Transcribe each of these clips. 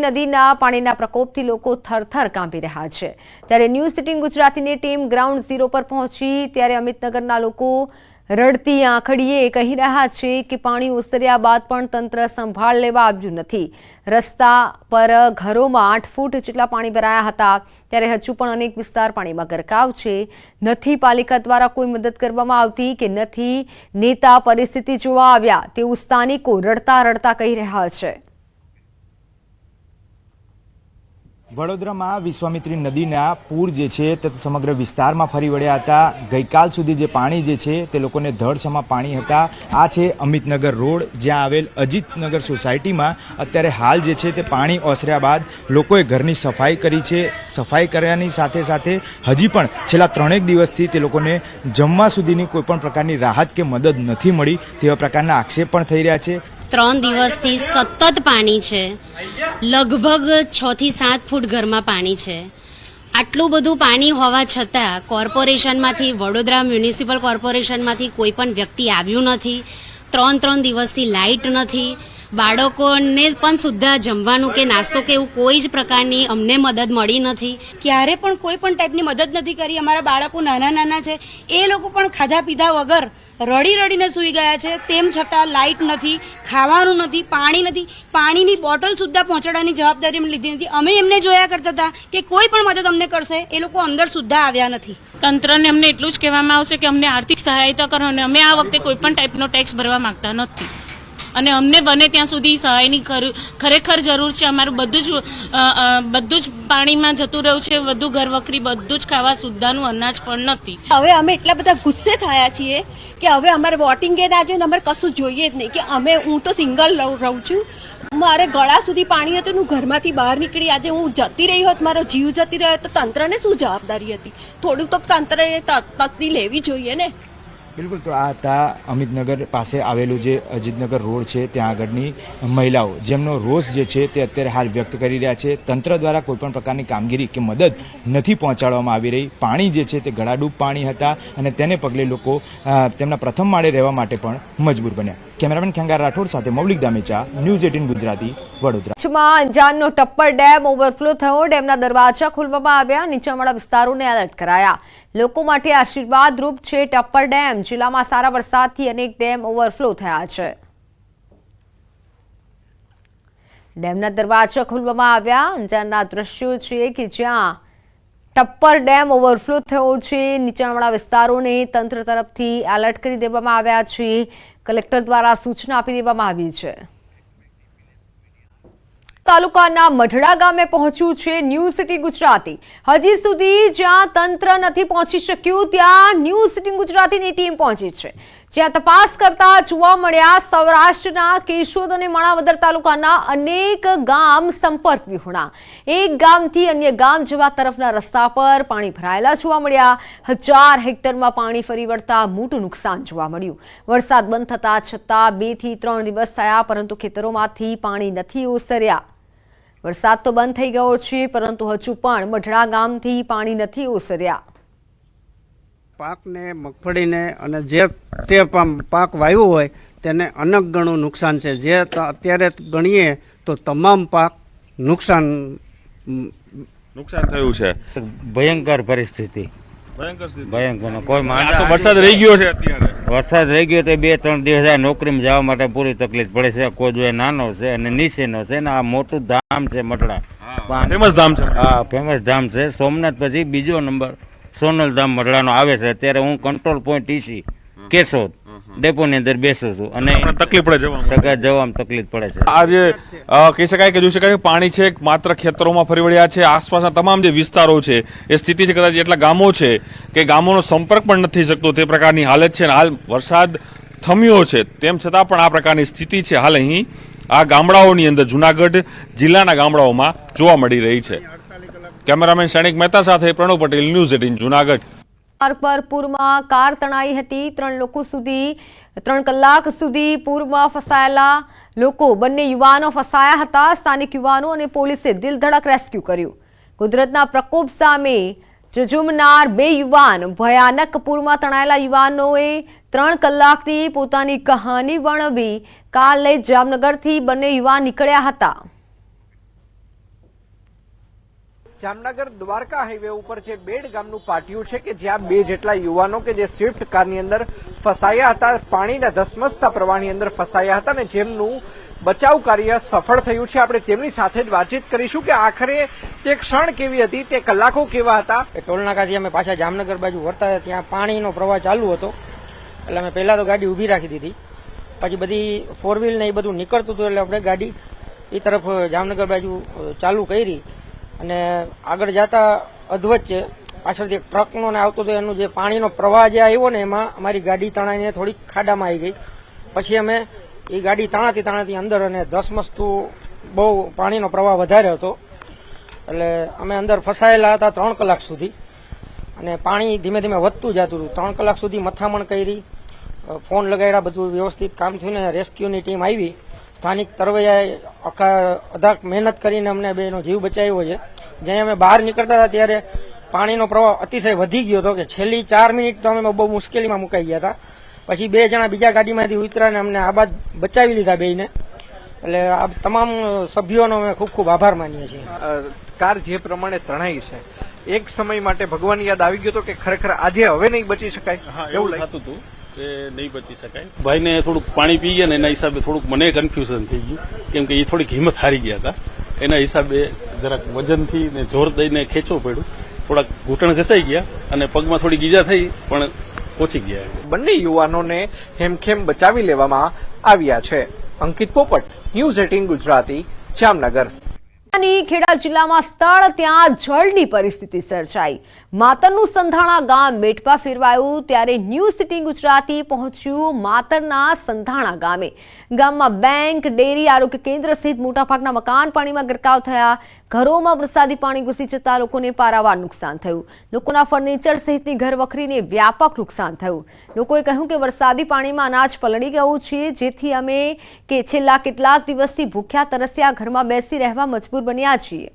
નદીના પાણીના પ્રકોપથી લોકો થરથર કાંપી રહ્યા છે. ત્યારે ન્યૂઝ સિટીન ગુજરાતીની ટીમ ગ્રાઉન્ડ ઝીરો પર પહોંચી, ત્યારે અમિતનગરના લોકો રડતી આંખડીએ કહી રહ્યા છે કે પાણી ઓસર્યા બાદ પણ તંત્ર સંભાળ લેવા આવ્યું નથી. રસ્તા પર ઘરોમાં આઠ ફૂટ જેટલા પાણી ભરાયા હતા, ત્યારે હજુ પણ અનેક વિસ્તાર પાણીમાં ગરકાવ છે. નથી પાલિકા દ્વારા કોઈ મદદ કરવામાં આવતી કે નથી નેતા પરિસ્થિતિ જોવા આવ્યા તેવું સ્થાનિકો રડતા રડતા કહી રહ્યા છે. વડોદરામાં વિશ્વામિત્રી નદીના પૂર જે છે તે સમગ્ર વિસ્તારમાં ફરી વળ્યા હતા. ગઈકાલ સુધી જે પાણી જે છે તે લોકોને ધડસમાં પાણી હતા. આ છે અમિતનગર રોડ, જ્યાં આવેલ અજીતનગર સોસાયટીમાં અત્યારે હાલ જે છે તે પાણી ઓસર્યા બાદ લોકોએ ઘરની સફાઈ કરી છે. સફાઈ કર્યાની સાથે સાથે હજી પણ છેલ્લા ત્રણેક દિવસથી તે લોકોને જમવા સુધીની કોઈપણ પ્રકારની રાહત કે મદદ નથી મળી તેવા પ્રકારના આક્ષેપ પણ થઈ રહ્યા છે. ત્રણ દિવસથી સતત પાણી છે. લગભગ છ થી સાત ફૂટ ઘરમાં પાણી છે. આટલું બધું પાણી હોવા છતાં કોર્પોરેશનમાંથી, વડોદરા મ્યુનિસિપલ કોર્પોરેશનમાંથી કોઈ પણ વ્યક્તિ આવ્યું નથી. ત્રણ ત્રણ દિવસથી લાઇટ નથી. બાળકોને પણ સુદ્ધા જમવાનું કે નાસ્તો કે એવું કોઈ જ પ્રકારની અમને મદદ મળી નથી. ક્યારે પણ કોઈ પણ ટાઈપની મદદ નથી કરી. અમારા બાળકો નાના નાના છે. એ લોકો પણ ખાધા પીધા વગર રડી રડીને સૂઈ ગયા છે. તેમ છતાં લાઇટ નથી ખાવાનું નથી પાણી નથી. પાણીની બોટલ સુદ્ધા પહોંચાડવાની જવાબદારી અમે લીધી નથી. અમે એમને જોયા કરતા હતા કે કોઈ પણ મદદ અમને કરશે એ લોકો અંદર સુદ્ધા આવ્યા નથી. તંત્રને અમને એટલું જ કહેવામાં આવશે કે અમને આર્થિક સહાયતા કરો અને અમે આ વખતે કોઈ પણ ટાઈપનો ટેક્સ ભરવા માંગતા નથી. અને અમને બને ત્યાં સુધી સહાયની ખરેખર જરૂર છે. અમારું બધું જ બધું જ પાણીમાં જતું રહ્યું છે. બધું ઘર વખરી બધું જ ખાવા સુદ્ધાનું અનાજ પણ નથી. હવે અમે એટલા બધા ગુસ્સે થયા છીએ કે હવે અમારે વોટિંગ ના જોઈએ અમારે કશું જોઈએ જ નહીં. કે અમે, હું તો સિંગલ રહું છું. મારે ગળા સુધી પાણી હતું હું ઘરમાંથી બહાર નીકળી. આજે હું જતી રહી હોત, મારો જીવ જતી રહ્યો તો તંત્રને શું જવાબદારી હતી? થોડુંક તો તંત્રએ ત- લેવી જોઈએ ને. બિલકુલ, તો આ હતા અમિતનગર પાસે આવેલું જે અજીતનગર રોડ છે, ત્યાં આગળની મહિલાઓ. જેમનો રોષ જે છે તે અત્યારે હાલ વ્યક્ત કરી રહ્યા છે. તંત્ર દ્વારા કોઈપણ પ્રકારની કામગીરી કે મદદ નથી પહોંચાડવામાં આવી રહી. પાણી જે છે તે ગળાડૂબ પાણી હતા અને તેને પગલે લોકો તેમના પ્રથમ માળે રહેવા માટે પણ મજબૂર બન્યા. કેમેરામેન ખેંગાર રાઠોડ સાથે મૌલિક દામેચા ન્યૂઝ એટીન ગુજરાતી, વડોદરા. કચ્છમાં અંજારનો ટપ્પર ડેમ ઓવરફ્લો થયો. ડેમના દરવાજા ખોલવામાં આવ્યા. નીચાણવાળા વિસ્તારોને એલર્ટ કરાયા. લોકો માટે આશીર્વાદરૂપ છે ટપ્પર ડેમ. જિલ્લામાં સારા વરસાદથી અનેક ડેમ ઓવરફ્લો થયા છે. ડેમના દરવાજા ખોલવામાં આવ્યા. અંજારના દ્રશ્યો છે કે જ્યાં ટપ્પર ડેમ ઓવરફ્લો થયો છે. નીચાણવાળા વિસ્તારોને તંત્ર તરફથી એલર્ટ કરી દેવામાં આવ્યા છે. કલેક્ટર દ્વારા સૂચના આપી દેવામાં આવી છે. તાલુકાના મઢડા ગામે પહોંચ્યું છે ન્યૂ સિટી ગુજરાતી. હજી સુધી જ્યાં તંત્ર નથી પહોંચી શક્યું, ત્યાં ન્યૂ સિટી ગુજરાતીની ટીમ પહોંચી છે. જ્યાં તપાસ કરતા જોવા મળ્યા, સૌરાષ્ટ્રના કેશોદ અને માણાવદર તાલુકાના અનેક ગામ સંપર્ક વિહોણા. એક ગામથી અન્ય ગામ જવા તરફના રસ્તા પર પાણી ભરાયેલા જોવા મળ્યા. હજાર હેક્ટરમાં પાણી ફરી વળતા મોટું નુકસાન જોવા મળ્યું. વરસાદ બંધ થતા છતાં બેથી ત્રણ દિવસ થયા, પરંતુ ખેતરોમાંથી પાણી નથી ઓસર્યા. વરસાદ તો બંધ થઈ ગયો છે પરંતુ હજુ પણ મઢડા ગામથી પાણી નથી ઓસર્યા. પાકને મગફળીને અને જે તે પામ- પાક વાવ્યો હોય તેને અનેક ગણું નુકસાન છે. જે અત્યારે ગણીએ તો તમામ પાક નુકસાન નુકસાન થયું છે. ભયંકર પરિસ્થિતિ. ભયંકર કોઈ માંદા વરસાદ રહી ગયો છે અત્યારે. વરસાદ રહી ગયો તો બે ત્રણ દિવસ નોકરીમાં જવા માટે પૂરી તકલીફ પડે છે. કોઈ નાનો છે અને નીચેનો છે ને આ મોટું ધામ છે મટડા. ફેમસ ધામ છે હા ફેમસ ધામ છે. સોમનાથ પછી બીજો નંબર સોનલ ધામ મટડાનો આવે છે. અત્યારે હું કંટ્રોલ પોઈન્ટ ઈસી કેશોદ. ડેપોની અંદર બેસું છું. અને તકલીફ પડે જવામાં? સગા જવામાં તકલીફ પડે છે. આજે કહી શકાય કે જોઈ શકાય કે પાણી છે માત્ર ખેતરોમાં ફરી વળ્યા છે આસપાસના તમામ જે વિસ્તારો છે એ સ્થિતિ છે કદાચ એટલા ગામો છે કે ગામોનો સંપર્ક પણ નથી શકતો તે પ્રકારની હાલત છે હાલ વરસાદ થમ્યો છે. તેમ છતાં પણ આ પ્રકારની સ્થિતિ છે હાલ અહીં. આ ગામડાઓની અંદર જુનાગઢ જિલ્લાના ગામડાઓમાં જોવા મળી રહી છે. કેમેરામેન શણિક મહેતા સાથે પ્રણવ પટેલ ન્યૂઝ એટીન જુનાગઢ. માર્ગ પર પૂરમાં કાર તણાઈ હતી. ત્રણ લોકો સુધી, ત્રણ કલાક સુધી પૂરમાં ફસાયેલા લોકો, બંને યુવાનો ફસાયા હતા. સ્થાનિક યુવાનો અને પોલીસે દિલધડક રેસ્ક્યુ કર્યું. કુદરતના પ્રકોપ સામે જજુમનાર બે યુવાન ભયાનક પૂરમાં તણાયેલા યુવાનોએ ત્રણ કલાકની પોતાની કહાની વર્ણવી કાર લઈ જામનગરથી બંને યુવાન નીકળ્યા હતા. જામનગર દ્વારકા હાઈવે ઉપર જે બેડ ગામનું પાટિયું છે કે જ્યાં બે જેટલા યુવાનો કે જે સ્વિફ્ટ કારની અંદર ફસાયા હતા, પાણીના ધસમસતા પ્રવાહની અંદર ફસાયા હતા અને જેમનું બચાવ કાર્ય સફળ થયું છે. આપણે તેમની સાથે જ વાતચીત કરીશું કે આખરે તે ક્ષણ કેવી હતી, તે કલાકો કેવા હતા? ટોલનાકાથી અમે પાછા જામનગર બાજુ વળતા ત્યાં પાણીનો પ્રવાહ ચાલુ હતો. એટલે અમે પહેલા તો ગાડી ઊભી રાખી દીધી. પછી બધી ફોર વ્હીલ ને એ બધું નીકળતું હતું એટલે આપણે ગાડી એ તરફ જામનગર બાજુ ચાલુ કરી. અને આગળ જતા અધવચ્ચે પાછળથી એક ટ્રકનો ને આવતો હતો એનું જે પાણીનો પ્રવાહ જે આવ્યો ને એમાં, અમારી ગાડી તણાઈને થોડીક ખાડામાં આવી ગઈ. પછી અમે એ ગાડી તણાતી તણાતી અંદર અને ધસમસતું બહુ પાણીનો પ્રવાહ વધારે હતો. એટલે અમે અંદર ફસાયેલા હતા ત્રણ કલાક સુધી. અને પાણી ધીમે ધીમે વધતું જતું હતું ત્રણ કલાક સુધી મથામણ કરી ફોન લગાડ્યા, બધું વ્યવસ્થિત કામ થયું ને રેસ્ક્યુની ટીમ આવી. સ્થાનિક તરવૈયાએ આખા અધાક મહેનત કરીને અમને બેનો જીવ બચાવ્યો છે. જ્યાં અમે બહાર નીકળતા હતા ત્યારે પાણીનો પ્રવાહ અતિશય વધી ગયો હતો કે છેલ્લી ચાર મિનિટ તો અમે બહુ મુશ્કેલીમાં મુકાઈ ગયા હતા. પછી બે જણા બીજા ગાડીમાંથી ઉતરાને અમને આ બાદ બચાવી લીધા બેને એટલે આ તમામ સભ્યોનો અમે ખૂબ ખૂબ આભાર માનીએ છીએ. કાર જે પ્રમાણે તણાઈ છે એક સમય માટે ભગવાન યાદ આવી ગયો હતો કે ખરેખર આજે હવે નહીં બચી શકાય? એવું લાગતું. થતું હતું. કે નહીં બચી શકાય. ભાઈને થોડુંક પાણી પી ગયા ને એના હિસાબે થોડુંક મને કન્ફ્યુઝન થઈ ગયું. કેમ કે એ થોડીક હિંમત હારી ગયા હતા. એના હિસાબે જરાક વજનથી ને જોર દઈને ખેંચવું પડ્યું. થોડાક ઘૂંટણ ઘસાઈ ગયા અને પગમાં થોડી ગીજા થઈ, પણ પહોંચી ગયા. બંને યુવાનોને હેમખેમ બચાવી લેવામાં આવ્યા છે. અંકિત પોપટ, ન્યૂઝ એટીન ગુજરાતી, જામનગર. ની ખેડા જિલ્લામાં સ્થળ ત્યાં જળની પરિસ્થિતિ સર્જાઈ. માતરનું સંધાણા ગામ મેટપા ફેરવાયું ત્યારે ન્યૂ સિટી ગુજરાતી પહોંચ્યું માતરના સંધાણા ગામે. ગામમાં બેંક, ડેરી, આરોગ્ય કેન્દ્ર સહિત મોટાભાગના મકાન પાણીમાં ગરકાવ થયા. ઘરોમાં વરસાદી પાણી ઘૂસી જતા લોકોને પારાવાર નુકસાન થયું. લોકોના ફર્નિચર સહિતની ઘર વખરીને વ્યાપક નુકસાન થયું. લોકોએ કહ્યું કે વરસાદી પાણીમાં અનાજ પલળી ગયું છે, જેથી અમે કે છેલ્લા કેટલાક દિવસથી ભૂખ્યા, તરસ્યા, ઘરમાં બેસી રહેવા મજબૂર બન્યા છીએ.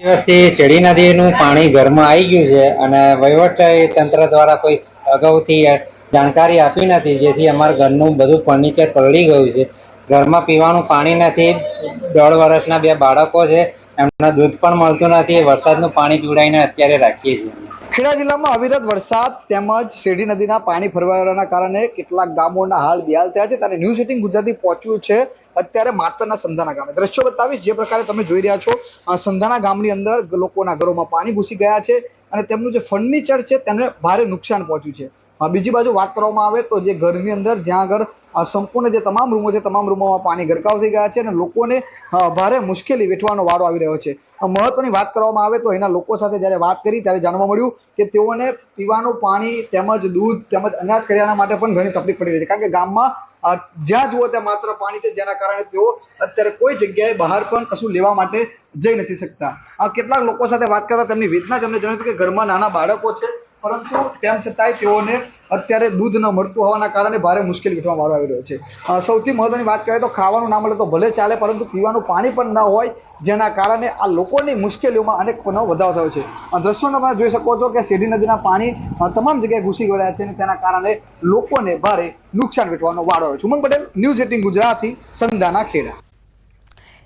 દિવસથી ચેડી નદીનું પાણી ઘરમાં આવી ગયું છે અને વહીવટ તંત્ર દ્વારા કોઈ અગાઉથી જાણકારી આપી નથી, જેથી અમારા ઘરનું બધું ફર્નિચર પલળી ગયું છે. ઘરમાં પીવાનું પાણી નથી. દોઢ વર્ષના બે બાળકો છે. એમના દૂધ પણ મળતું નથી. વરસાદનું પાણી પીવડાવીને અત્યારે રાખીએ છીએ. ખેડા જિલ્લામાં અવિરત વરસાદ તેમજ શેરડી નદીના પાણી ફરવાના કારણે કેટલાક ગામોના હાલ બેહાલ થયા છે. ત્યારે ન્યૂઝ એટીન ગુજરાતી પહોંચ્યું છે. અત્યારે માતરના સંધાના ગામે. દ્રશ્યો બતાવીશ. જે પ્રકારે તમે જોઈ રહ્યા છો સંધાના ગામની અંદર લોકોના ઘરોમાં પાણી ઘૂસી ગયા છે અને તેમનું જે ફર્નિચર છે તેને ભારે નુકસાન પહોંચ્યું છે. બીજી બાજુ વાત કરવામાં આવે તો જે ઘરની અંદર જ્યાં આગળ સંપૂર્ણ જે તમામ રૂમો છે, તમામ રૂમોમાં પાણી ગરકાવ થઈ ગયા છે અને લોકોને ભારે મુશ્કેલી વેઠવાનો વારો આવી રહ્યો છે. મહત્વની વાત કરવામાં આવે તો એના લોકો સાથે જ્યારે વાત કરી ત્યારે જાણવા મળ્યું કે તેઓને પીવાનું પાણી તેમજ દૂધ તેમજ અનાજ કરિયાણા માટે પણ ઘણી તકલીફ પડી રહી છે. કારણ કે ગામમાં જ્યાં જુઓ ત્યાં માત્ર પાણી છે, જેના કારણે તેઓ અત્યારે કોઈ જગ્યાએ બહાર પણ કશું લેવા માટે જઈ નથી શકતા. કેટલાક લોકો સાથે વાત કરતા તેમની વેદના તેમને જણાવી કે ઘરમાં નાના બાળકો છે પરંતુ તેમ છતાંય તેઓને અત્યારે દૂધ ન મળતું હોવાના કારણે ભારે મુશ્કેલી વેઠવાનો વારો આવી રહ્યો છે. સૌથી મહત્ત્વની વાત કરીએ તો ખાવાનું ના મળે તો ભલે ચાલે, પરંતુ પીવાનું પાણી પણ ન હોય, જેના કારણે આ લોકોની મુશ્કેલીઓમાં અનેક પનો વધારો થયો છે. દ્રશ્યો તમે જોઈ શકો છો કે શેરડી નદીના પાણી તમામ જગ્યાએ ઘૂસી ગયા છે અને તેના કારણે લોકોને ભારે નુકસાન વેઠવાનો વારો આવ્યો છે. ઉમંગ પટેલ, ન્યૂઝ એટીન ગુજરાતી સંધાના ખેડા.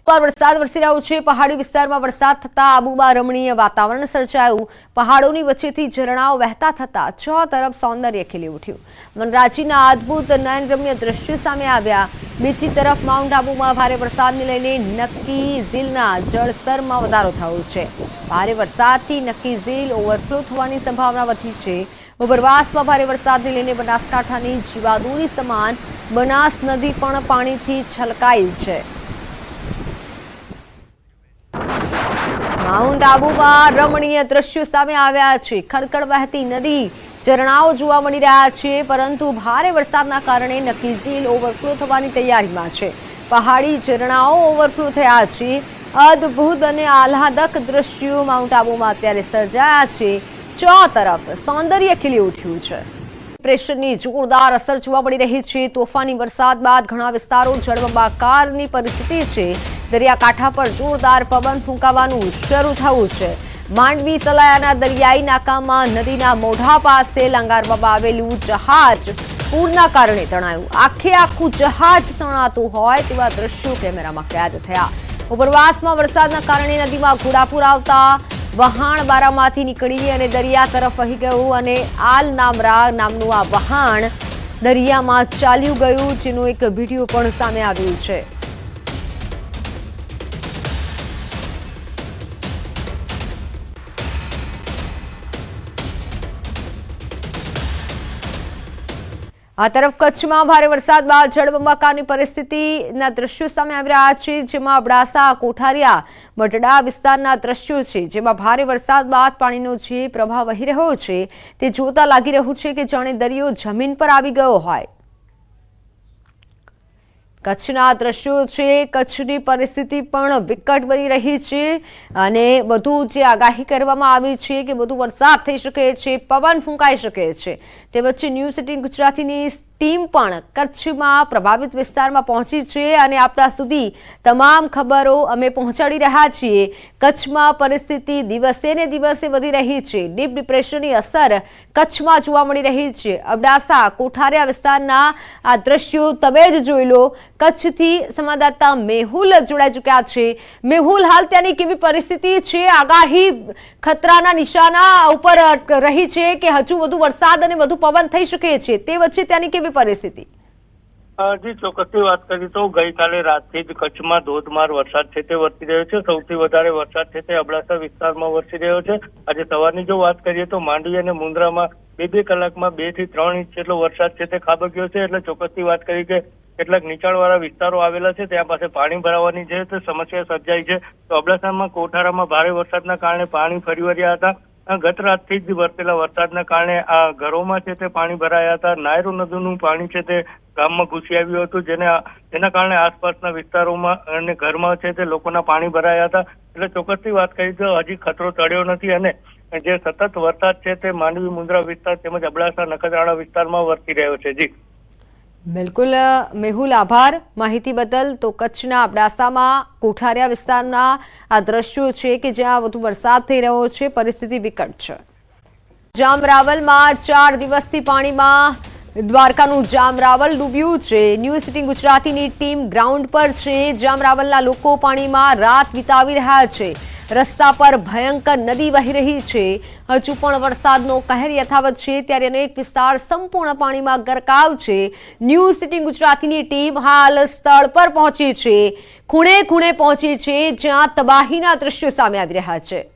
પર વરસાદ વરસી રહ્યો છે. પહાડી વિસ્તારમાં વરસાદ થતા આબુમાં રમણીય વાતાવરણ સર્જાયું. પહાડોની વચ્ચેથી ઝરણાઓ વહેતા થતા છ તરફ સૌંદર્ય ખીલી ઉઠ્યું. વનરાજીના અદ્ભુત નયનરમ્ય દ્રશ્યો સામે આવ્યા. બીજી તરફ માઉન્ટ આબુમાં ભારે વરસાદને લઈને નક્કી ઝીલના જળસ્તરમાં વધારો થયો છે. ભારે વરસાદથી નક્કી ઝીલ ઓવરફ્લો થવાની સંભાવના વધી છે. ઉપરવાસમાં ભારે વરસાદને લઈને બનાસકાંઠાની જીવાદોરી સમાન બનાસ નદી પણ પાણીથી છલકાઈ છે. માઉન્ટ આબુમાં રમણીય દ્રશ્યો સામે આવ્યા છે. ખડખડ વહેતી નદી, ઝરણાઓ જોવા મળી રહ્યા છે, પરંતુ ભારે વરસાદના કારણે નક્કી ઝીલ ઓવરફ્લો થવાની તૈયારીમાં છે. પહાડી ઝરણાઓ ઓવરફ્લો થયા છે. અદ્ભુત અને આહલાદક દ્રશ્યો માઉન્ટ આબુમાં અત્યારે સર્જાયા છે. ચો તરફ સૌંદર્ય ખીલી ઉઠ્યું છે. પ્રેશરની જોરદાર અસર જોવા મળી રહી છે. તોફાની વરસાદ બાદ ઘણા વિસ્તારો જળબંબાકારની પરિસ્થિતિ છે. દરિયાકાંઠા પર જોરદાર પવન ફૂંકાવાનું શરૂ થયું છે. માંડવી, સલાયાના દરિયાઈ નાકામાં નદીના મોઢા પાસે લંગારવામાં આવેલું જહાજ પૂરના કારણે તણાયું. આખે આખું જહાજ તણાતું હોય તેવા દ્રશ્યો કેમેરામાં કેદ થયા. ઉપરવાસમાં વરસાદના કારણે નદીમાં ઘોડાપુર આવતા વહાણ બારામાંથી નીકળી અને દરિયા તરફ વહી ગયું અને આલ નામરા નામનું આ વહાણ દરિયામાં ચાલ્યું ગયું, જેનું એક વીડિયો પણ સામે આવ્યું છે. આ તરફ કચ્છમાં ભારે વરસાદ બાદ જળબંબાકારની પરિસ્થિતિના દ્રશ્યો સામે આવી રહ્યા છે, જેમાં અબડાસા, કોઠારિયા મટડા વિસ્તારના દ્રશ્યો છે, જેમાં ભારે વરસાદ બાદ પાણીનો જે પ્રવાહ વહી રહ્યો છે તે જોતા લાગી રહ્યું છે કે જાણે દરિયો જમીન પર આવી ગયો હોય. કચ્છના દ્રશ્યો છે, કચ્છની પરિસ્થિતિ પણ વિકટ બની રહી છે અને બધું જે આગાહી કરવામાં આવી છે કે બધું વરસાદ થઈ શકે છે, પવન ફૂંકાઈ શકે છે. તે વચ્ચે ન્યૂઝ એટીન ગુજરાતીની ટીમ પણ કચ્છમાં પ્રભાવિત વિસ્તારમાં પહોંચી છે અને આપણા સુધી તમામ ખબરો અમે પહોંચાડી રહ્યા છીએ. કચ્છમાં પરિસ્થિતિ દિવસે ને દિવસે વધી રહી છે. ડીપ ડિપ્રેશનની અસર કચ્છમાં જોવા મળી રહી છે. અબડાસા, કોઠારિયા વિસ્તારના આ દ્રશ્યો તમે જ જોઈ લો. કચ્છથી સંવાદદાતા મેહુલ જોડાઈ ચૂક્યા છે. મેહુલ, હાલ ત્યાંની કેવી પરિસ્થિતિ છે? આગાહી ખતરાના નિશાના ઉપર રહી છે કે હજુ વધુ વરસાદ અને વધુ પવન થઈ શકે છે? તે વચ્ચે ત્યાંની કેવી પરિસ્થિતિ? જી, ચોક્કસથી વાત કરી તો ગઈકાલે રાતથી જ કચ્છમાં ધોધમાર વરસાદ છે તે વરસી રહ્યો છે. સૌથી વધારે વરસાદ છે તે અબડાસા વિસ્તારમાં વરસી રહ્યો છે. આજે સવારની જો વાત કરીએ તો માંડવી અને મુન્દ્રામાં બે બે કલાકમાં બેથી ત્રણ ઇંચ જેટલો વરસાદ છે તે ખાબક્યો છે. એટલે ચોક્કસથી વાત કરી કે કેટલાક નીચાણવાળા વિસ્તારો આવેલા છે, ત્યાં પાસે પાણી ભરાવાની છે તે સમસ્યા સર્જાઈ છે. તો અબડાસામાં કોઠારામાં ભારે વરસાદના કારણે પાણી ફરી વળ્યા હતા. ગત રાતથી જ વરસેલા વરસાદના કારણે આ ઘરોમાં છે તે પાણી ભરાયા હતા. નાયરો નદીનું પાણી છે તે ગામમાં ઘૂસી આવ્યું હતું, જેને જેના કારણે આસપાસના વિસ્તારોમાં અને ઘરમાં છે તે લોકોના પાણી ભરાયા હતા. એટલે ચોક્કસથી વાત કરી તો હજી ખતરો ચડ્યો નથી અને જે સતત વરસાદ છે તે માંડવી મુન્દ્રા વિસ્તાર તેમજ અબડાસા નખત્રાણા વિસ્તારમાં વરસી રહ્યો છે. જી. બિલકુલ મેહુલ, આભાર માહિતી બદલ. તો કચ્છના અબડાસામાં, કોઠારિયા વિસ્તારના આ દ્રશ્યો છે કે જ્યાં વધુ વરસાદ થઈ રહ્યો છે, પરિસ્થિતિ વિકટ છે. જામરાવલમાં ચાર દિવસથી પાણીમાં દ્વારકાનું જામરાવલ ડૂબ્યું છે. ન્યૂઝ સિટી ગુજરાતીની ટીમ ગ્રાઉન્ડ પર છે. જામરાવલના લોકો પાણીમાં રાત વિતાવી રહ્યા છે. રસ્તા પર ભયંકર નદી વહી રહી છે. હજુ પણ વરસાદનો કહેર યથાવત છે. ત્યારે અનેક વિસ્તાર સંપૂર્ણ પાણીમાં ગરકાવ છે. ન્યૂઝ સિટી ગુજરાતીની ટીમ હાલ સ્થળ પર પહોંચી છે. ખૂણે ખૂણે પહોંચી છે, જ્યાં તબાહીના દ્રશ્યો સામે આવી રહ્યા છે.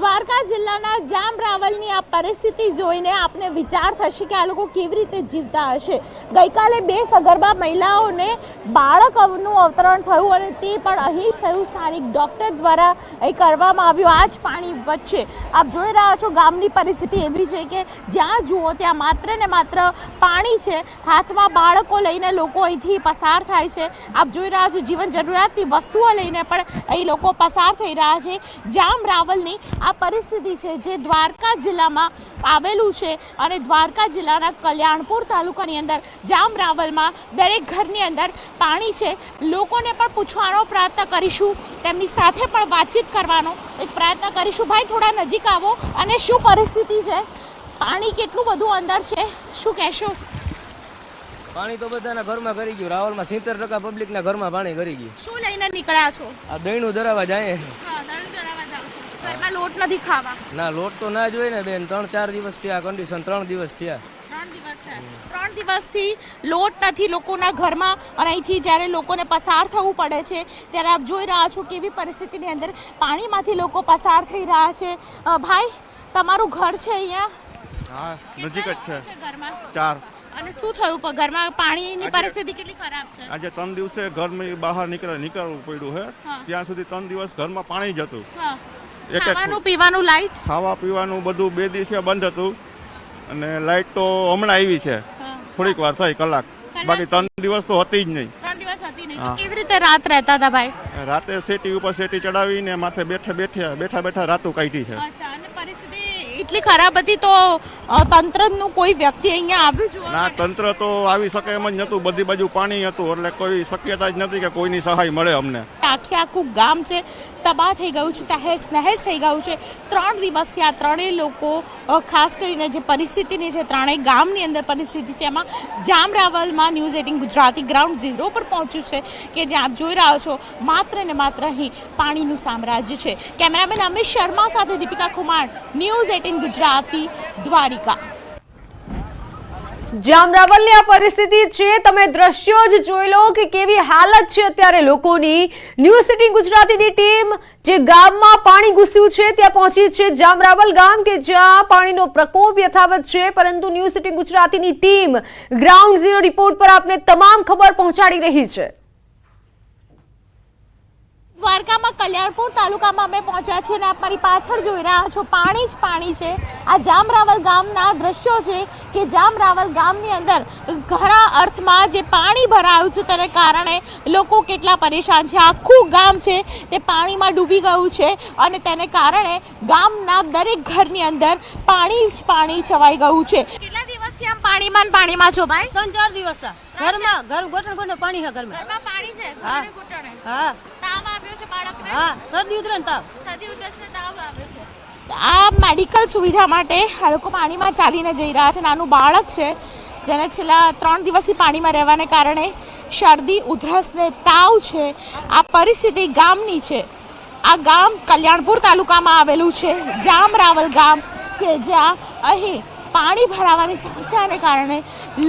દ્વારકા જિલ્લાના જામ રાવલની આ પરિસ્થિતિ જોઈને આપને વિચાર થશે કે આ લોકો કેવી રીતે જીવતા હશે. ગઈકાલે બે સગર્ભા મહિલાઓને બાળકનું અવતરણ થયું અને તે પણ અહીં જ થયું. સ્થાનિક ડોક્ટર દ્વારા અહીં કરવામાં આવ્યું. આ જ પાણી વચ્ચે આપ જોઈ રહ્યા છો ગામની પરિસ્થિતિ એવી છે કે જ્યાં જુઓ ત્યાં માત્ર ને માત્ર પાણી છે. હાથમાં બાળકો લઈને લોકો અહીંથી પસાર થાય છે. આપ જોઈ રહ્યા છો જીવન જરૂરિયાતની વસ્તુઓ લઈને પણ અહીં લોકો પસાર થઈ રહ્યા છે. જામ રાવલની આ પરિસ્થિતિ છે જે દ્વારકા જિલ્લામાં આવેલું છે અને દ્વારકા જિલ્લાના કલ્યાણપુર તાલુકાની અંદર જામ રાવલમાં દરેક ઘરની અંદર પાણી છે. લોકોને પણ પૂછવાનો પ્રયત્ન કરીશું. તેમની સાથે પણ વાતચીત કરવાનો એક પ્રયત્ન કરીશું. ભાઈ થોડા નજીક આવો અને શું પરિસ્થિતિ છે? પાણી કેટલું બધું અંદર છે? શું કહેશો? પાણી તો બધાના ઘરમાં કરી ગયું. રાવલમાં સિત્તેર ટકા પબ્લિકના ઘરમાં પાણી કરી ગયું. શું લઈને નીકળ્યા છો? આ દહીંનું ધરાવા જાય. ઘરમાં લોટ નથી ખાવા. ના લોટ તો ના જોઈએ ને બેન. ત્રણ ચાર દિવસ થયા કન્ડિશન ત્રણ દિવસ થયા. ત્રણ દિવસ ત્રણ દિવસથી લોટ નથી લોકોના ઘરમાં અને અહીંથી જ્યારે લોકોને પસાર થવું પડે છે ત્યારે આપ જોઈ રહ્યા છો કેવી પરિસ્થિતિની અંદર પાણીમાંથી લોકો પસાર થઈ રહ્યા છે. ભાઈ તમારું ઘર છે અહીંયા? હા નજીક જ છે. છે ઘરમાં? ચાર. અને શું થયું પણ ઘરમાં પાણીની પરિસ્થિતિ કેટલી ખરાબ છે? આજે ત્રણ દિવસે ઘરમાં બહાર નીકળે નીકળવું પડ્યું છે ત્યાં સુધી ત્રણ દિવસ ઘરમાં પાણી જ હતું. હા. એક ખાવાનું પીવાનું લાઈટ ખાવા પીવાનું બધું બે દિવસે બંધ હતું. અને લાઇટ તો હમણાં આવી છે. થોડીક વાર થઈ કલાક. બાકી ત્રણ દિવસ તો હતી જ નહીં. કેવી રીતે રાત રહેતા હતા ભાઈ? રાતે સેટી ઉપર સેટી ચડાવીને માથે બેઠા બેઠા બેઠા બેઠા રાતું કાઢી છે. એટલી ખરાબ હતી તો તંત્ર તંત્રનું કોઈ વ્યક્તિ અહીંયા આવ્યું જોવા ના તંત્ર તો આવી શકે એમ જ નતું બધી બાજુ પાણી હતું એટલે કોઈ શક્યતા જ નથી કે કોઈની સહાય મળે અમને. આખે આખું ગામ છે તબાહ થઈ ગયું છે તહેસ નહેસ થઈ ગયું છે. ત્રણ દિવસથી આ ત્રણેય લોકો ખાસ કરીને જે પરિસ્થિતિની છે ત્રણેય ગામની અંદર પરિસ્થિતિ છે એમાં જામરાવલમાં news eighteen Gujarati ground zero પર પહોંચ્યું છે કે જે આપ જોઈ રહ્યા છો માત્ર ને માત્ર અહીં પાણીનું સામ્રાજ્ય છે. કેમેરામેન અમિત શર્મા સાથે દીપિકા ખુમાણ ન્યૂઝ એટીન ગુજરાતી દ્વારિકા. જામરાવલની આ પરિસ્થિતિ છે, તમે દ્રશ્યો જ જોઈ લો કે કેવી હાલત છે અત્યારે લોકોની. ન્યૂઝ સિટી ગુજરાતીની ટીમ જે ગામમાં પાણી ઘૂસ્યું છે, ત્યાં પહોંચી છે જામરાવલ ગામ કે જ્યાં પાણીનો પ્રકોપ યથાવત છે, પરંતુ ન્યૂ સિટી ગુજરાતીની ટીમ ગ્રાઉન્ડ ઝીરો રિપોર્ટ પર આપને તમામ ખબર પહોંચાડી રહી છે. દ્વારકામાં કલ્યાણપુર તાલુકામાં અમે પહોંચ્યા છીએ અને આપ મારી પાછળ જોઈ રહ્યા છો પાણી જ પાણી છે. આ જામરાવલ ગામના દ્રશ્યો છે કે જામરાવલ ગામની અંદર ઘણા અર્થમાં જે પાણી ભરાયું છે તેને કારણે લોકો કેટલા પરેશાન છે. આખું ગામ છે તે પાણીમાં ડૂબી ગયું છે અને તેને કારણે ગામના દરેક ઘરની અંદર પાણી જ પાણી છવાઈ ગયું છે. કેટલા દિવસથી આમ પાણીમાં પાણીમાં છો ભાઈ? ત્રણ ચાર દિવસ ઘરમાં ઘર ગોઠણ ગોઠણ પાણી છે ઘરમાં. પાણી છે? હા. હા. તાવ આવ્યો છે બાળકને? હા શરદી ઉતરે તાવ. શરદી ઉધરસને તાવ આવ્યો છે. આ મેડિકલ સુવિધા માટે આ લોકો પાણીમાં ચાલીને જઈ રહ્યા છે. નાનું બાળક છે જેને છેલ્લા ત્રણ દિવસથી પાણીમાં રહેવાને કારણે શરદી ઉધરસ ને તાવ છે. આ પરિસ્થિતિ ગામની છે. આ ગામ કલ્યાણપુર તાલુકામાં આવેલું છે. જામરાવલ ગામ કે જ્યાં અહીં પાણી ભરાવાની સમસ્યાને કારણે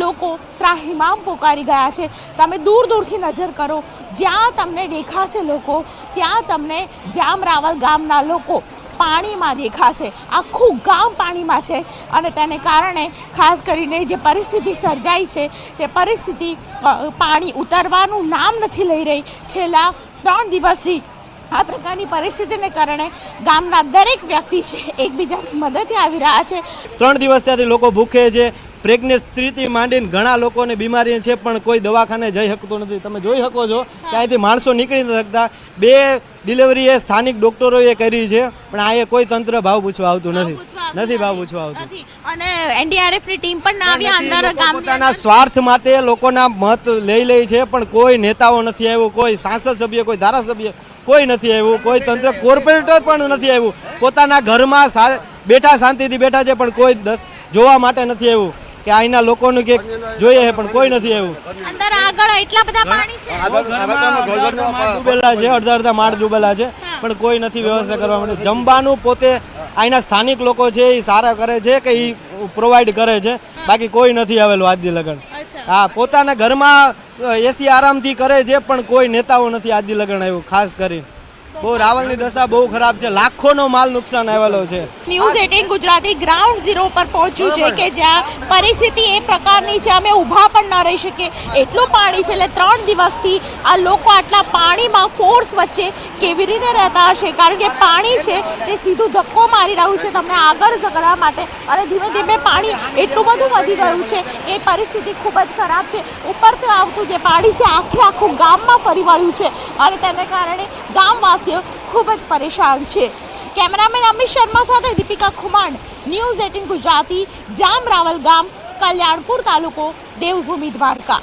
લોકો ત્રાહિમામ પોકારી ગયા છે. તમે દૂર દૂરથી નજર કરો. જ્યાં તમને દેખાશે લોકો, ત્યાં તમને જામરાવલ ગામના લોકો પાણીમાં દેખાશે. આખું ગામ પાણીમાં છે અને તેને કારણે ખાસ કરીને જે પરિસ્થિતિ સર્જાઈ છે, તે પરિસ્થિતિ પાણી ઉતરવાનું નામ નથી લઈ રહી. છેલ્લા ત્રણ દિવસથી આ પ્રકારની પરિસ્થિતિને કારણે ગામના દરેક વ્યક્તિ છે, એકબીજાની મદદે આવી રહ્યા છે. ત્રણ દિવસ ત્યાંથી લોકો ભૂખે છે. પ્રેગ્નેન્ટ સ્ત્રીથી માંડીને ઘણા લોકોને બીમારી છે પણ કોઈ દવાખાને જઈ શકતું નથી. તમે જોઈ શકો છો કે અહીંથી માણસો નીકળી નથી શકતા. બે ડિલિવરી એ સ્થાનિક ડોક્ટરોએ કરી છે પણ આ કોઈ તંત્ર ભાવ પૂછવા આવતું નથી. નથી ભાવ પૂછવા આવતું. અને એનડીઆરએફની ટીમ પણ ના આવી અંદર પોતાના સ્વાર્થ માટે લોકોના મત લઈ લે છે પણ કોઈ નેતાઓ નથી આવ્યું કોઈ સાંસદ સભ્ય કોઈ ધારાસભ્ય કોઈ નથી આવ્યું કોઈ તંત્ર કોર્પોરેટર પણ નથી આવ્યું. પોતાના ઘરમાં બેઠા શાંતિથી બેઠા છે પણ કોઈ દસ જોવા માટે નથી આવ્યું. કે અહીંના લોકોનું કે જોઈએ છે પણ કોઈ નથી આવ્યું. અંદર આગળ એટલા બધા પાણી છે. ડૂબેલા છે અડધા અડધા માળ ડૂબેલા છે પણ કોઈ નથી વ્યવસ્થા કરવા માટે. જમવાનું પોતે અહીંના સ્થાનિક લોકો છે એ સારા કરે છે કે એ પ્રોવાઈડ કરે છે. બાકી કોઈ નથી આવેલું આજથી લગન. હા પોતાના ઘરમાં એસી આરામથી કરે છે પણ કોઈ નેતાઓ નથી આદિ લગ્ન આવ્યું ખાસ કરી બહુ રાવલની દશા બહુ ખરાબ છે. લાખોનો માલ નુકસાન આવેલો છે. News eighteen Gujarati ground zero પર પહોંચ્યું છે કે જ્યાં પરિસ્થિતિ એ પ્રકારની છે. અમે ઊભા પણ ન રહી શકીએ. એટલું પાણી છે એટલે ત્રણ દિવસથી આ લોકો આટલા પાણીમાં ફોર્સ વચ્ચે કેવી રીતે રહેતા હશે? કારણ કે પાણી છે તે સીધું ધક્કો મારી રહ્યું છે. તમને આગળ ધકડવા માટે અને ધીમે ધીમે પાણી એટલું બધું વધી ગયું છે. એ પરિસ્થિતિ ખૂબ જ ખરાબ છે. ઉપરથી આવતું જે પાણી છે આખે આખું ગામમાં ફરી વળ્યું છે. અને તેને કારણે ગામવાસીઓ ખૂબ જ પરેશાન છે. કેમેરામેન અમિત શર્મા સાથે દીપિકા ખુમાણ, ન્યૂઝ એટીન ગુજરાતી, જામ રાવલ ગામ, કલ્યાણપુર તાલુકો, દેવભૂમિ દ્વારકા.